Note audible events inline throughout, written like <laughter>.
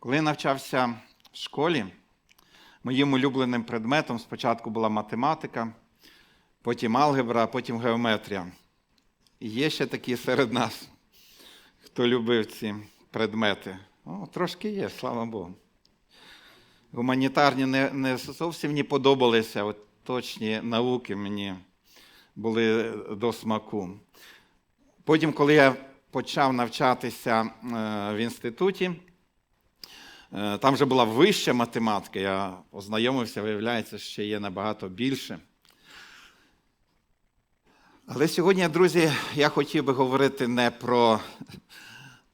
Коли я навчався в школі, моїм улюбленим предметом спочатку була математика, потім алгебра, потім геометрія. І є ще такі серед нас, хто любив ці предмети. О, трошки є, слава Богу. Гуманітарні не, не зовсім не подобалися, от точні науки мені були до смаку. Потім, коли я почав навчатися е, в інституті, там вже була вища математика, я ознайомився, виявляється, ще є набагато більше. Але сьогодні, друзі, я хотів би говорити не про,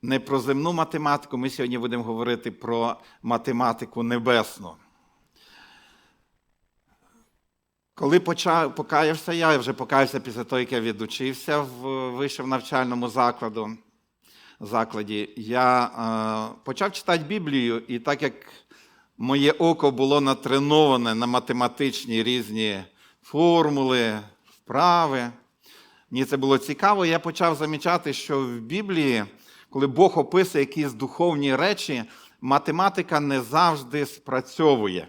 не про земну математику, ми сьогодні будемо говорити про математику небесну. Коли почав, покаявся я, я вже покаявся після того, як я відучився в вищому навчальному закладу, закладі, я е, почав читати Біблію, і так як моє око було натреноване на математичні різні формули, вправи, мені це було цікаво, я почав замічати, що в Біблії, коли Бог описує якісь духовні речі, математика не завжди спрацьовує.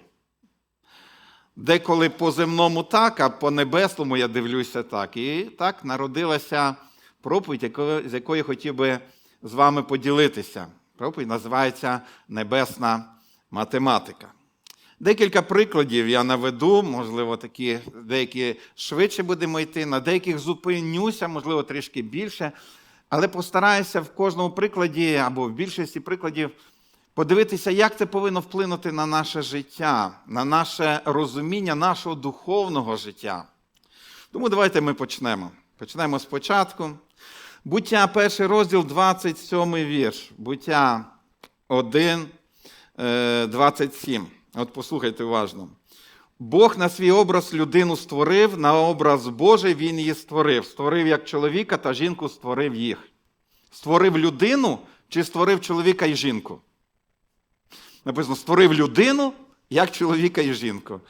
Деколи по земному так, а по небесному я дивлюся так. І так народилася проповідь, з якої хотів би з вами поділитися. Проповідь називається Небесна математика. Декілька прикладів я наведу, можливо, такі деякі швидше будемо йти, на деяких зупинюся, можливо, трішки більше. Але постараюся в кожному прикладі або в більшості прикладів подивитися, як це повинно вплинути на наше життя, на наше розуміння нашого духовного життя. Тому давайте ми почнемо. Почнемо спочатку. Буття, перший розділ, 27 вірш. Буття 1, е, 27. От послухайте уважно. Бог на свій образ людину створив, на образ Божий він її створив. Створив як чоловіка та жінку створив їх. Створив людину чи створив чоловіка і жінку? Написано, створив людину як чоловіка і жінку.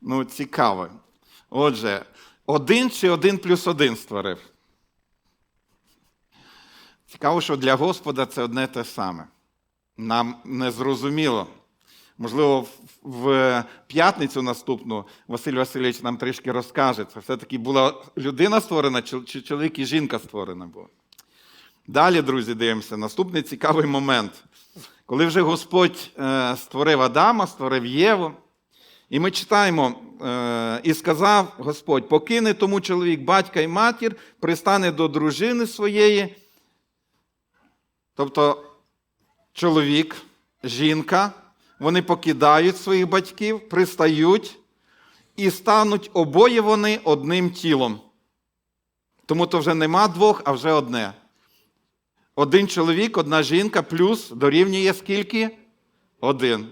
Ну, цікаво. Отже, один чи один плюс один створив. Цікаво, що для Господа це одне те саме. Нам не зрозуміло. Можливо, в- п'ятницю наступну Василь Васильович нам трішки розкаже. Це все-таки була людина створена, чи чоловік і жінка створена була. Далі, друзі, дивимося. Наступний цікавий момент. Коли вже Господь е, створив Адама, створив Єву, і ми читаємо, е, і сказав Господь: покине тому чоловік батька і матір, пристане до дружини своєї. Тобто чоловік, жінка, вони покидають своїх батьків, пристають і стануть обоє вони одним тілом. Тому то вже нема двох, а вже одне. Один чоловік, одна жінка, плюс дорівнює скільки? Один.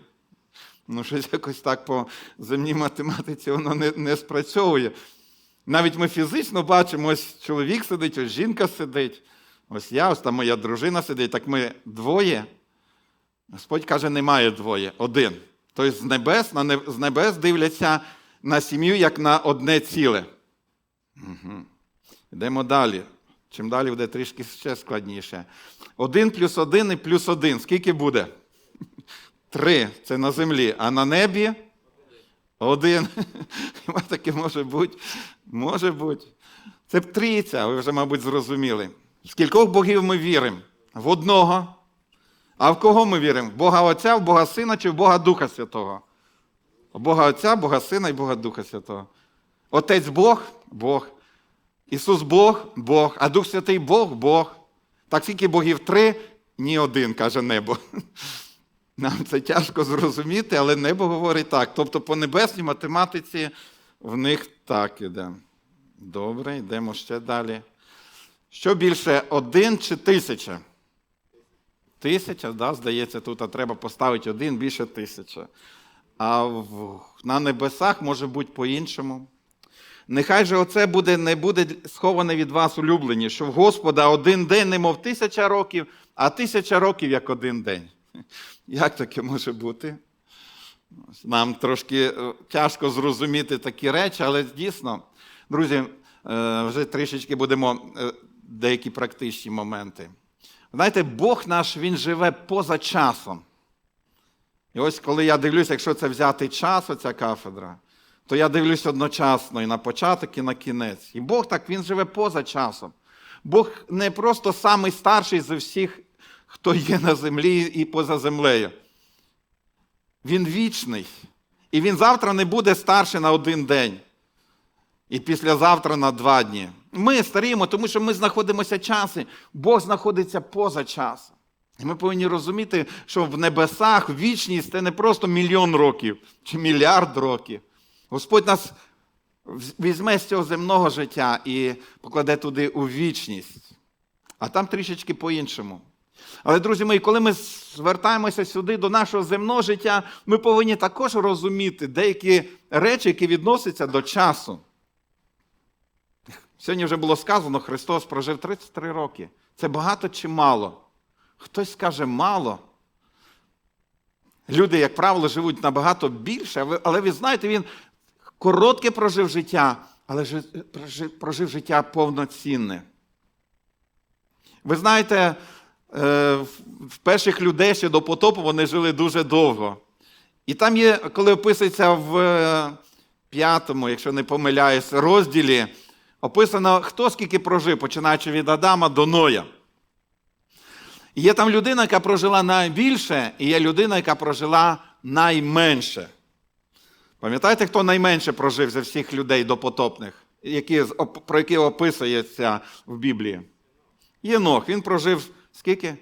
Ну, щось якось так по земній математиці воно не, не спрацьовує. Навіть ми фізично бачимо, ось чоловік сидить, ось жінка сидить, ось я, ось там моя дружина сидить, так ми двоє. Господь каже, немає двоє, один. Тобто з небес, на з небес дивляться на сім'ю як на одне ціле. Угу. Йдемо далі. Чим далі буде трішки ще складніше. Один плюс один і плюс один. Скільки буде? Три. Це на землі. А на небі? Один. <laughs> Таке може бути? Може бути. Це трійця, ви вже, мабуть, зрозуміли. В скількох богів ми віримо? В одного. А в кого ми віримо? В Бога Отця, в Бога Сина чи в Бога Духа Святого? В Бога Отця, Бога Сина і Бога Духа Святого. Отець Бог Бог. Ісус Бог, Бог, а Дух Святий Бог, Бог. Так скільки богів три, ні один, каже небо. <laughs> Нам це тяжко зрозуміти, але небо говорить так. Тобто по небесній математиці в них так іде. Добре, йдемо ще далі. Що більше, один чи тисяча? Тисяча, да, здається, тут а треба поставити один більше тисяча. А в, на небесах може бути по-іншому. Нехай же оце буде, не буде сховане від вас улюблені, що в Господа один день, немов тисяча років, а тисяча років як один день. <laughs> Як таке може бути? Нам трошки е, тяжко зрозуміти такі речі, але дійсно, друзі, е, вже трішечки будемо е, деякі практичні моменти. Знаєте, Бог наш, Він живе поза часом. І ось коли я дивлюся, якщо це взяти час, оця кафедра, то я дивлюсь одночасно і на початок, і на кінець. І Бог так, Він живе поза часом. Бог не просто самий старший з всіх, хто є на землі і поза землею. Він вічний. І він завтра не буде старший на один день. І післязавтра на два дні. Ми старіємо, тому що ми знаходимося часи. Бог знаходиться поза часом. І ми повинні розуміти, що в небесах вічність це не просто мільйон років чи мільярд років. Господь нас візьме з цього земного життя і покладе туди у вічність. А там трішечки по-іншому. Але, друзі мої, коли ми звертаємося сюди до нашого земного життя, ми повинні також розуміти деякі речі, які відносяться до часу. Сьогодні вже було сказано, Христос прожив 33 роки. Це багато чи мало? Хтось скаже мало. Люди, як правило, живуть набагато більше, але ви знаєте, він коротке прожив життя, але прожив життя повноцінне. Ви знаєте, в перших людей ще до потопу вони жили дуже довго. І там є, коли описується в п'ятому, якщо не помиляюсь, розділі, описано, хто скільки прожив, починаючи від Адама до Ноя. Є там людина, яка прожила найбільше, і є людина, яка прожила найменше. Пам'ятаєте, хто найменше прожив за всіх людей допотопних, які, про які описується в Біблії? Єнох. Він прожив скільки?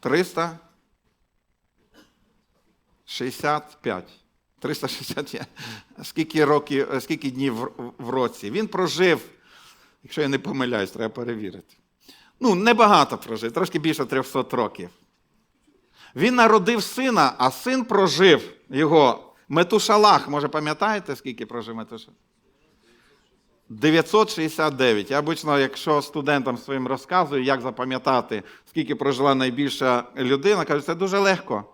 365. 365. Скільки років, скільки днів в році? Він прожив, якщо я не помиляюсь, треба перевірити. Ну, небагато прожив, трошки більше 300 років. Він народив сина, а син прожив його Метушалах. Може, пам'ятаєте, скільки прожив Метушалах? 969. Я обично, якщо студентам своїм розказую, як запам'ятати, скільки прожила найбільша людина, кажу, це дуже легко.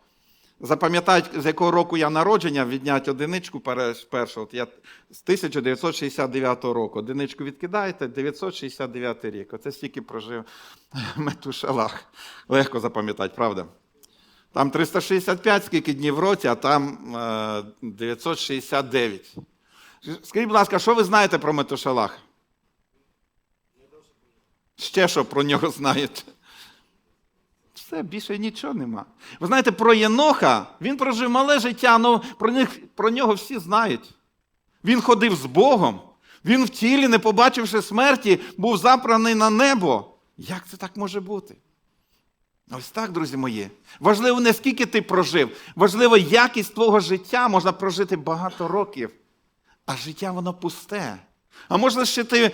Запам'ятати, з якого року я народження, відняти одиничку першу. От я з 1969 року. Одиничку відкидаєте, 969 рік. Оце стільки прожив <laughs> Метушалах. Легко запам'ятати, правда? Там 365 скільки днів в році, а там 969. Скажіть, будь ласка, що ви знаєте про Метушалах? Ще що про нього знаєте? Все, більше нічого нема. Ви знаєте, про Єноха, він прожив мале життя, але про, них, про нього всі знають. Він ходив з Богом, він в тілі, не побачивши смерті, був запраний на небо. Як це так може бути? Ось так, друзі мої. Важливо не скільки ти прожив, важливо якість твого життя можна прожити багато років. А життя воно пусте. А можна ще ти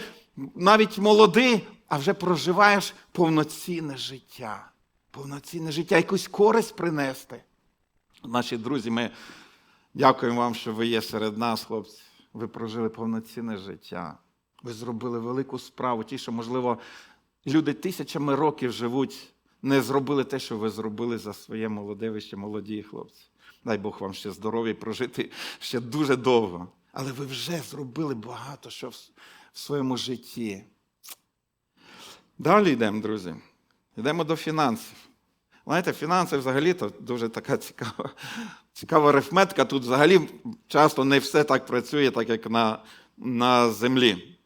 навіть молодий, а вже проживаєш повноцінне життя. Повноцінне життя, якусь користь принести. Наші друзі, ми дякуємо вам, що ви є серед нас, хлопці. Ви прожили повноцінне життя. Ви зробили велику справу. Ті, що, можливо, люди тисячами років живуть, не зробили те, що ви зробили за своє молоде, молоді хлопці. Дай Бог вам ще здоров'я прожити ще дуже довго. Але ви вже зробили багато що в своєму житті. Далі йдемо, друзі. Йдемо до фінансів. Знаєте, фінанси взагалі то дуже така цікава цікава арифметика. Тут взагалі часто не все так працює, так як на, на землі.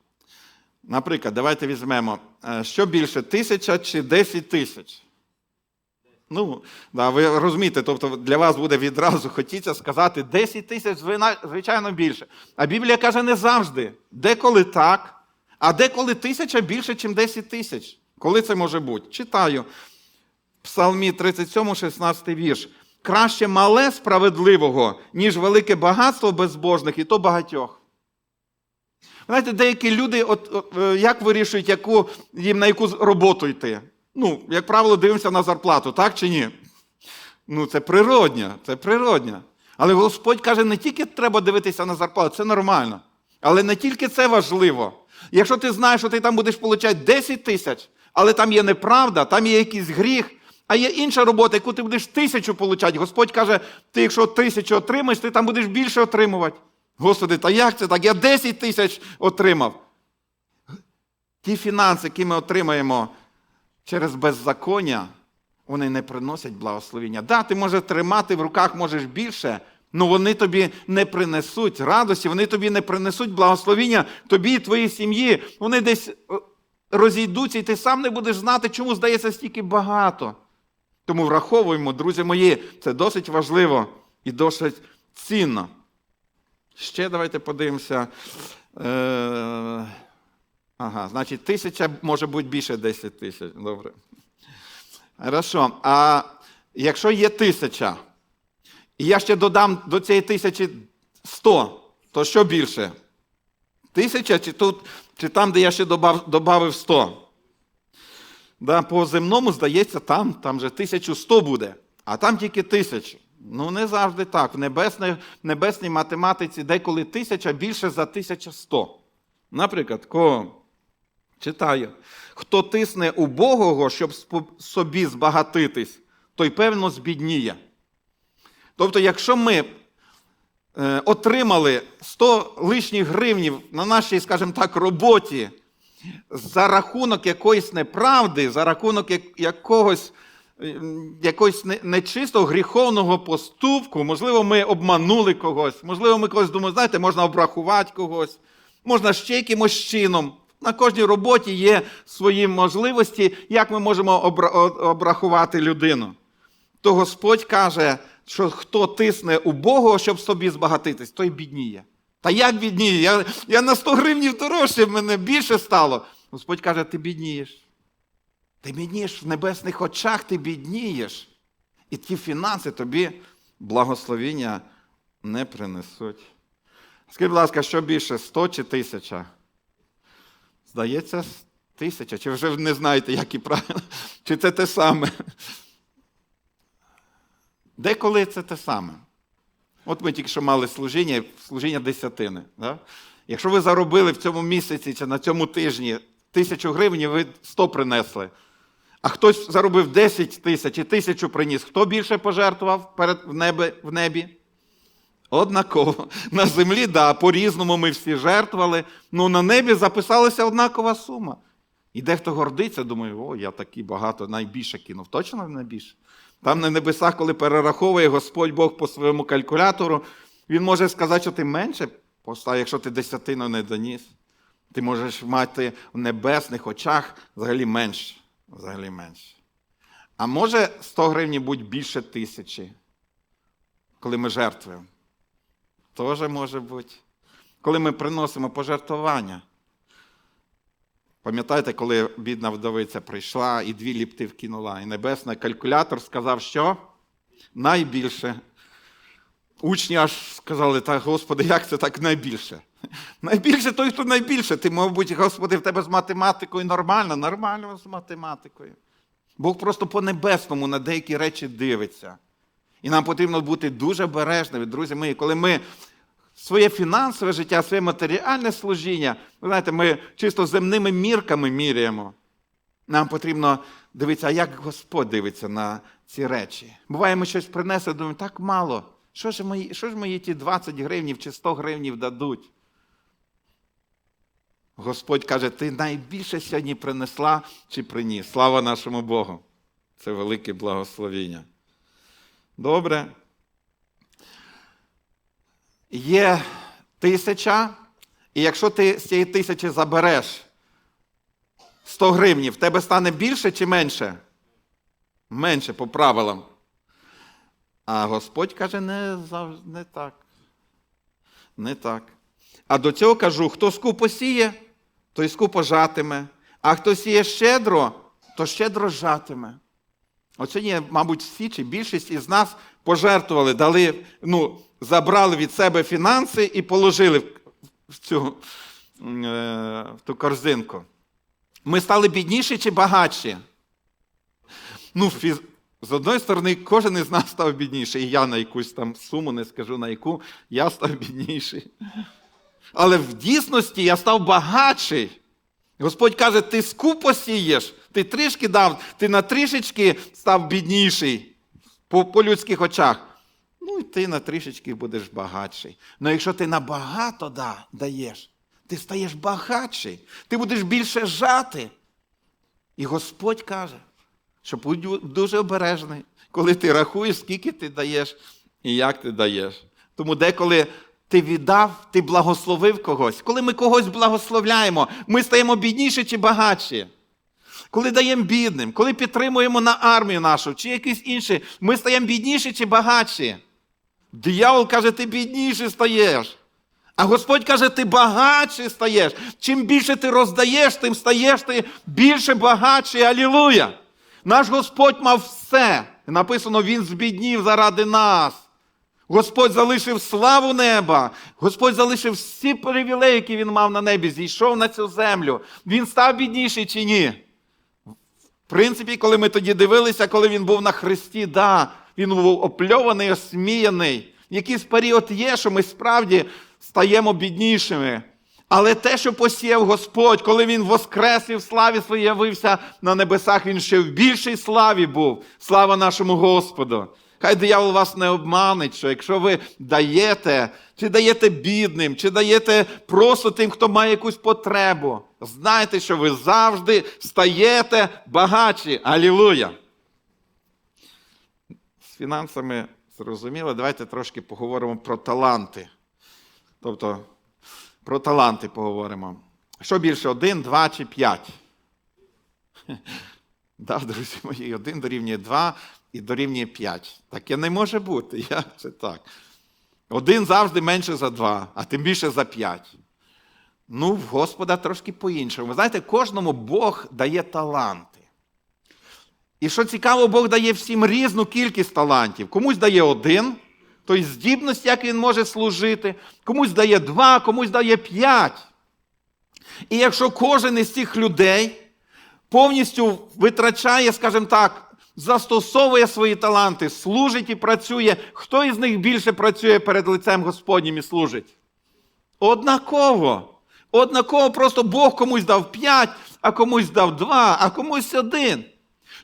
Наприклад, давайте візьмемо, що більше, тисяча чи десять тисяч? Ну, да, ви розумієте, тобто для вас буде відразу хотіться сказати 10 тисяч, звичайно, більше. А Біблія каже не завжди. Деколи так, а деколи тисяча більше, ніж 10 тисяч. Коли це може бути? Читаю. Псалмі 37, 16 вірш. Краще мале справедливого, ніж велике багатство безбожних, і то багатьох. Знаєте, деякі люди от, от, е, як вирішують, яку, їм на яку роботу йти? Ну, як правило, дивимося на зарплату, так чи ні? Ну, це природня, це природня. Але Господь каже, не тільки треба дивитися на зарплату, це нормально. Але не тільки це важливо. Якщо ти знаєш, що ти там будеш отримати 10 тисяч, але там є неправда, там є якийсь гріх, а є інша робота, яку ти будеш тисячу отримати. Господь каже, ти якщо тисячу отримаєш, ти там будеш більше отримувати. Господи, та як це так? Я 10 тисяч отримав. Ті фінанси, які ми отримаємо через беззаконня, вони не приносять благословення. Да, ти можеш тримати в руках можеш більше, але вони тобі не принесуть радості, вони тобі не принесуть благословення, тобі і твоїй сім'ї. Вони десь е, розійдуться, і ти сам не будеш знати, чому здається стільки багато. Тому враховуємо, друзі мої, це досить важливо і досить цінно. Ще давайте подивимося. Е... Ага, значить, тисяча може бути більше 10 тисяч. Добре. Хорошо. А якщо є тисяча, і я ще додам до цієї тисячі 100, то що більше? Тисяча чи тут, чи там, де я ще добавив 100? Да, по земному, здається, там, там же 1100 буде, а там тільки тисячу. Ну, не завжди так. В небесній, небесній математиці деколи тисяча більше за 1100. Наприклад, кого читаю, хто тисне убогого, щоб собі збагатитись, той певно збідніє. Тобто, якщо ми отримали 100 лишніх гривнів на нашій, скажімо так, роботі за рахунок якоїсь неправди, за рахунок якогось, е, якогось нечистого гріховного поступку, можливо, ми обманули когось, можливо, ми когось думаємо, знаєте, можна обрахувати когось, можна ще якимось чином. На кожній роботі є свої можливості, як ми можемо обрахувати людину. То Господь каже, що хто тисне у Бога, щоб собі збагатитись, той бідніє. Та як бідніє? Я, я на 100 гривнів дорожче, мене більше стало. Господь каже, ти біднієш. Ти біднієш в небесних очах, ти біднієш. І ті фінанси тобі благословіння не принесуть. Скажіть, будь ласка, що більше, 100 чи 1000? Здається, тисяча. Чи вже не знаєте, як і правильно? Чи це те саме? Деколи це те саме. От ми тільки що мали служіння, служіння десятини. Да? Якщо ви заробили в цьому місяці чи на цьому тижні тисячу гривень, ви 100 принесли. А хтось заробив 10 тисяч і тисячу приніс. Хто більше пожертвував перед, в, небі, в небі? Однаково. На землі, да, по-різному ми всі жертвували. Ну на небі записалася однакова сума. І дехто гордиться, думає, о, я такий багато, найбільше кинув. Точно найбільше? Там на небесах, коли перераховує Господь Бог по своєму калькулятору, Він може сказати, що ти менше поставив, якщо ти десятину не доніс. Ти можеш мати в небесних очах взагалі менше. Взагалі менше. А може 100 гривень бути більше тисячі, коли ми жертвуємо. Теж може бути. Коли ми приносимо пожертвування. Пам'ятаєте, коли бідна вдовиця прийшла і дві ліпти вкинула, і небесний калькулятор сказав, що найбільше. Учні аж сказали, так, Господи, як це так найбільше? <laughs> Найбільше той, хто найбільше. Ти, мабуть, Господи, в тебе з математикою нормально, нормально з математикою. Бог просто по-небесному на деякі речі дивиться. І нам потрібно бути дуже бережними, друзі мої, коли ми своє фінансове життя, своє матеріальне служіння, ви знаєте, ми чисто земними мірками міряємо. Нам потрібно дивитися, а як Господь дивиться на ці речі. Буває, ми щось принесли, думаємо, так мало. Що ж мої, що ж мої ті 20 гривнів чи 100 гривнів дадуть? Господь каже, ти найбільше сьогодні принесла чи приніс. Слава нашому Богу. Це велике благословіння. Добре. Є тисяча, і якщо ти з цієї тисячі забереш 100 гривнів, в тебе стане більше чи менше? Менше по правилам. А Господь каже, не, не так. Не так. А до цього кажу: хто скупо сіє, той скупо жатиме, а хто сіє щедро, то щедро жатиме. От сьогодні, мабуть, всі чи більшість із нас пожертвували, дали, ну, забрали від себе фінанси і положили в- цю е, в ту корзинку. Ми стали бідніші чи багатші? Ну, з одної сторони, кожен із нас став бідніший. І я на якусь там суму не скажу на яку, я став бідніший. Але в дійсності я став багатший. Господь каже, ти скупо сієш, ти трішки дав, ти на трішечки став бідніший по, по людських очах. Ну і ти на трішечки будеш багатший. Ну якщо ти набагато да, даєш, ти стаєш багатший, ти будеш більше жати. І Господь каже, що будь дуже обережний, коли ти рахуєш, скільки ти даєш і як ти даєш. Тому деколи ти віддав, ти благословив когось. Коли ми когось благословляємо, ми стаємо бідніші чи багатші. Коли даємо бідним, коли підтримуємо на армію нашу чи якісь інші, ми стаємо бідніші чи багатші. Диявол каже, ти бідніший стаєш. А Господь каже, ти багатший стаєш. Чим більше ти роздаєш, тим стаєш ти більше багатший. Алілуя! Наш Господь мав все. Написано, Він збіднів заради нас. Господь залишив славу неба, Господь залишив всі привілеї, які він мав на небі, зійшов на цю землю. Він став бідніший чи ні? В принципі, коли ми тоді дивилися, коли він був на хресті, да, він був опльований, осміяний. Якийсь період є, що ми справді стаємо біднішими. Але те, що посіяв Господь, коли Він воскрес і в славі своїй явився на небесах, він ще в більшій славі був. Слава нашому Господу. Хай диявол вас не обманить, що якщо ви даєте, чи даєте бідним, чи даєте просто тим, хто має якусь потребу, знайте, що ви завжди стаєте багатші. Алілуя! Фінансами зрозуміло, давайте трошки поговоримо про таланти. Тобто, про таланти поговоримо. Що більше, один, два чи п'ять? <laughs> Да, друзі мої, один дорівнює два і дорівнює п'ять. Таке не може бути. <laughs> Як це так? Один завжди менше за два, а тим більше за п'ять. Ну, в Господа трошки по-іншому. Ви знаєте, кожному Бог дає таланти. І що цікаво, Бог дає всім різну кількість талантів. Комусь дає один, тобто здібність, як він може служити, комусь дає два, комусь дає п'ять. І якщо кожен із цих людей повністю витрачає, скажімо так, застосовує свої таланти, служить і працює, хто із них більше працює перед лицем Господнім і служить? Однаково. Однаково просто Бог комусь дав п'ять, а комусь дав два, а комусь один.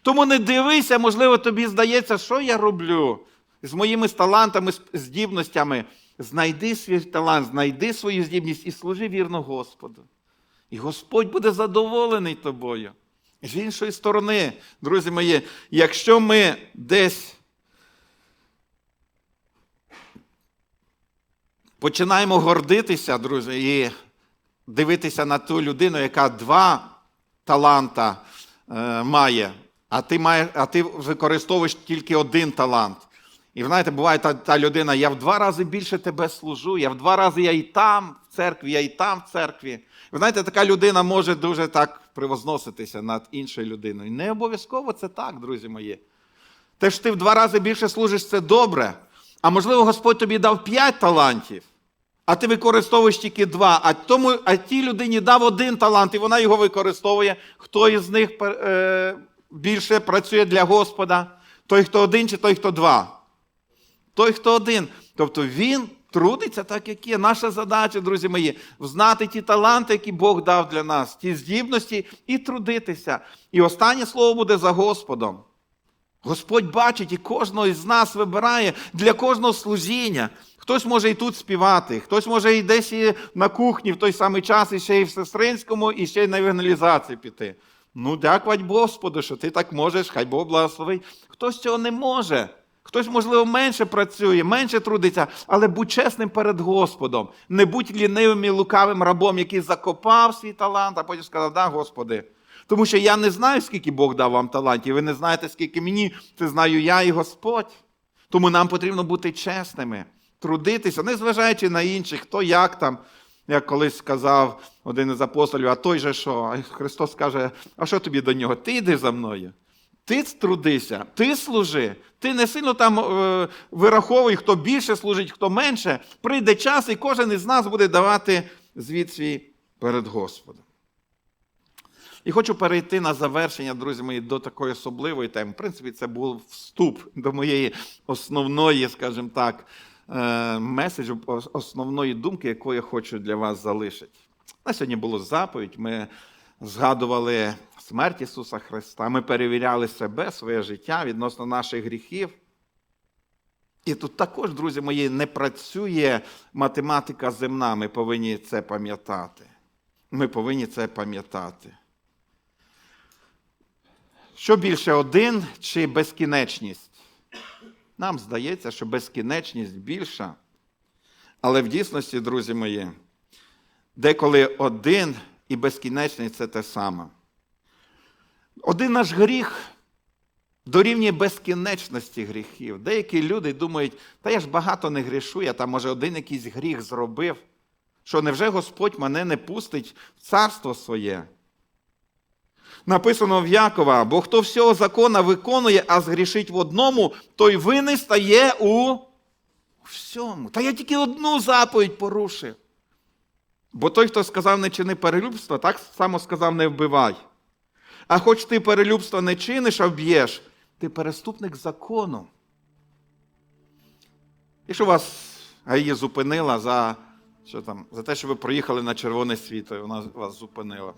Тому не дивися, можливо, тобі здається, що я роблю з моїми талантами, здібностями. Знайди свій талант, знайди свою здібність і служи вірно Господу. І Господь буде задоволений тобою. З іншої сторони, друзі мої, якщо ми десь починаємо гордитися, друзі, і дивитися на ту людину, яка два таланта е, має, а ти, маєш, а ти використовуєш тільки один талант. І знаєте, буває та, та людина, я в два рази більше тебе служу, я в два рази я і там в церкві, я і там в церкві. Ви знаєте, така людина може дуже так превозноситися над іншою людиною. Не обов'язково це так, друзі мої. Те, що ти в два рази більше служиш, це добре. А можливо, Господь тобі дав п'ять талантів, а ти використовуєш тільки два. А тому, а тій людині дав один талант, і вона його використовує. Хто із них е, більше працює для Господа? Той, хто один, чи той, хто два? Той, хто один. Тобто він трудиться так, як є. Наша задача, друзі мої, взнати ті таланти, які Бог дав для нас, ті здібності і трудитися. І останнє слово буде за Господом. Господь бачить і кожного із нас вибирає для кожного служіння. Хтось може і тут співати, хтось може і десь і на кухні в той самий час, і ще й в сестринському, і ще й на евангелізацію піти. Ну, дякувати Господу, що ти так можеш, хай Бог благословить. Хтось цього не може. Хтось, можливо, менше працює, менше трудиться, але будь чесним перед Господом. Не будь лінивим і лукавим рабом, який закопав свій талант, а потім сказав, да, Господи. Тому що я не знаю, скільки Бог дав вам талантів, ви не знаєте, скільки мені, це знаю я і Господь. Тому нам потрібно бути чесними, трудитися, незважаючи на інших, хто як там. Як колись сказав один із апостолів, а той же що? А Христос каже, а що тобі до нього? Ти йди за мною. Ти трудися, ти служи, ти не сильно там е, вираховуй, хто більше служить, хто менше. Прийде час, і кожен із нас буде давати звіт свій перед Господом. І хочу перейти на завершення, друзі мої, до такої особливої теми. В принципі, це був вступ до моєї основної, скажімо так, е, меседжу, основної думки, яку я хочу для вас залишити. На сьогодні було заповідь. Ми згадували смерть Ісуса Христа, ми перевіряли себе, своє життя відносно наших гріхів. І тут також, друзі мої, не працює математика земна, ми повинні це пам'ятати. Ми повинні це пам'ятати. Що більше один чи безкінечність? Нам здається, що безкінечність більша. Але в дійсності, друзі мої, деколи один і безкінечність це те саме. Один наш гріх дорівнює безкінечності гріхів. Деякі люди думають, та я ж багато не грішу, я там, може, один якийсь гріх зробив. Що невже Господь мене не пустить в царство своє? Написано в Якова, бо хто всього закона виконує, а згрішить в одному, той винний стає у всьому. Та я тільки одну заповідь порушив. Бо той, хто сказав не чини перелюбства, так само сказав не вбивай. А хоч ти перелюбства не чиниш, а вб'єш, ти переступник закону. Якщо вас ГАІ зупинила за, що там, за те, що ви проїхали на червоне світло, і вона вас зупинила.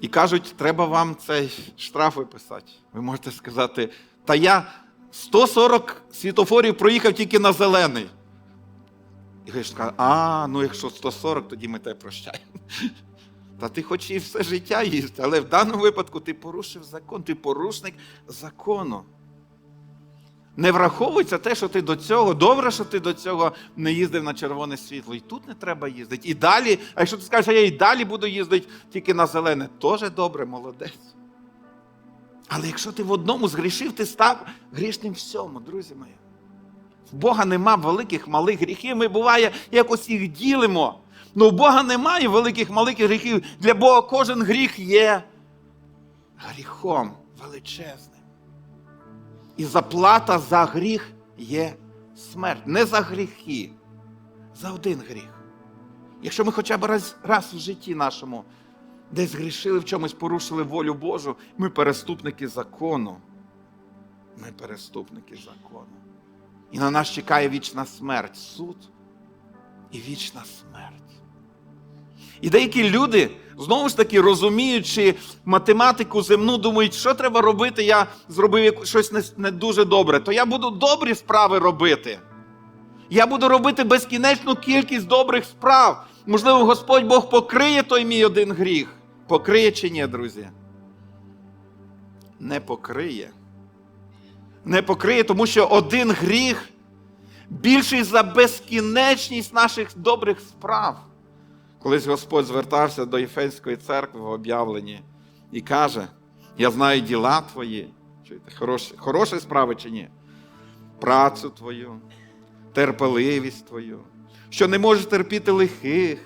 І кажуть, треба вам цей штраф виписати. Ви можете сказати, та я 140 світофорів проїхав тільки на зелений. І Гриш каже, а, ну якщо 140, тоді ми тебе прощаємо. Та ти хоч і все життя їсти, але в даному випадку ти порушив закон, ти порушник закону. Не враховується те, що ти до цього, добре, що ти до цього не їздив на червоне світло. І тут не треба їздити. І далі, а якщо ти скажеш, а я і далі буду їздити тільки на зелене, теж добре, молодець. Але якщо ти в одному згрішив, ти став грішним всьому, друзі мої. В Бога нема великих малих гріхів. Ми буває, якось їх ділимо. Ну, у Бога немає великих малих гріхів. Для Бога кожен гріх є гріхом величезним. І заплата за гріх є смерть. Не за гріхи, за один гріх. Якщо ми хоча б раз, раз в житті нашому десь грішили в чомусь, порушили волю Божу, ми переступники закону. Ми переступники закону. І на нас чекає вічна смерть, суд і вічна смерть. І деякі люди, знову ж таки, розуміючи математику земну, думають, що треба робити, я зробив щось не, дуже добре, то я буду добрі справи робити. Я буду робити безкінечну кількість добрих справ. Можливо, Господь Бог покриє той мій один гріх. Покриє чи ні, друзі? Не покриє. Не покриє, тому що один гріх більший за безкінечність наших добрих справ. Колись Господь звертався до Єфенської церкви в об'явленні і каже: Я знаю діла твої, чуєте, хороші, хороші справи чи ні? Працю твою, терпеливість твою, що не можеш терпіти лихих.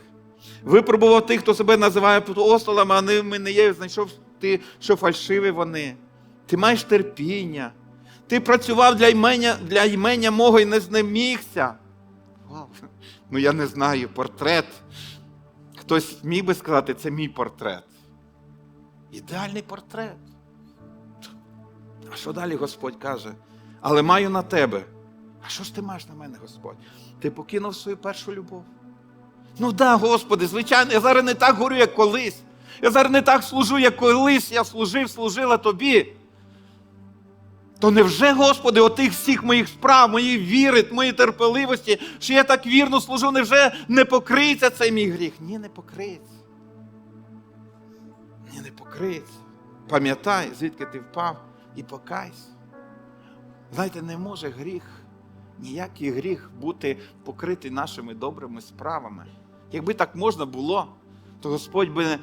Випробував тих, хто себе називає апостолами, а ними не є, знайшов ти, що фальшиві вони. Ти маєш терпіння. Ти працював для імення, для імення мого і не знемігся. Вау. Ну я не знаю, портрет. Хтось міг би сказати, це мій портрет. Ідеальний портрет. А що далі Господь каже? Але маю на тебе. А що ж ти маєш на мене, Господь? Ти покинув свою першу любов. Ну да, Господи, звичайно, я зараз не так горю, як колись. Я зараз не так служу, як колись я служив, служила тобі. То невже, Господи, отих всіх моїх справ, моєї віри, моєї терпеливості, що я так вірно служу, невже не покриється цей мій гріх? Ні, не покриється. Ні, не покриється. Пам'ятай, звідки ти впав, і покайся. Знаєте, не може гріх, ніякий гріх бути покритий нашими добрими справами. Якби так можна було, то Господь би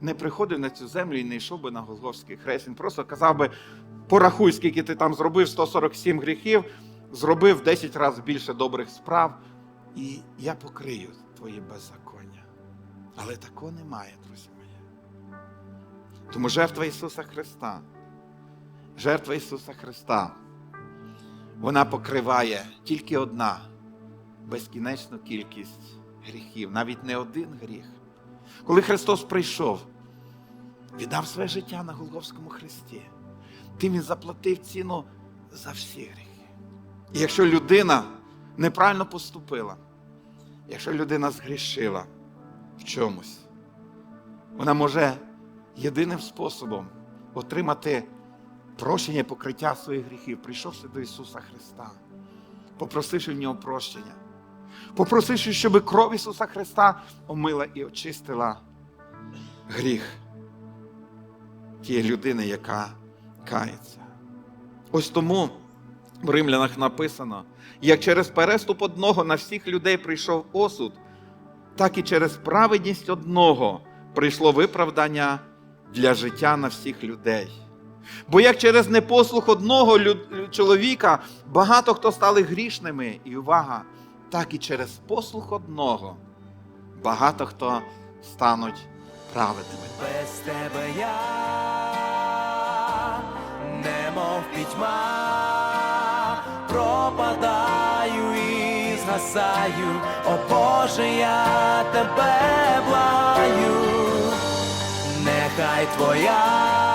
не, приходив на цю землю і не йшов би на Голгофський хрест. Він просто казав би, порахуй, скільки ти там зробив 147 гріхів, зробив в 10 разів більше добрих справ, і я покрию твої беззаконня. Але такого немає, друзі мої. Тому жертва Ісуса Христа, жертва Ісуса Христа, вона покриває тільки одна безкінечну кількість гріхів, навіть не один гріх. Коли Христос прийшов, віддав своє життя на Голгофському хресті, тим він заплатив ціну за всі гріхи. І якщо людина неправильно поступила, якщо людина згрішила в чомусь, вона може єдиним способом отримати прощення і покриття своїх гріхів, прийшовши до Ісуса Христа, попросивши в нього прощення, попросивши, щоб кров Ісуса Христа омила і очистила гріх. тієї людини, яка кається. Ось тому в римлянах написано: як через переступ одного на всіх людей прийшов осуд, так і через праведність одного прийшло виправдання для життя на всіх людей. Бо як через непослух одного чоловіка багато хто стали грішними, і увага, так і через послух одного багато хто стануть праведними. Без тебе я немов пітьма, пропадаю і згасаю, о Боже, я тебе благаю, нехай твоя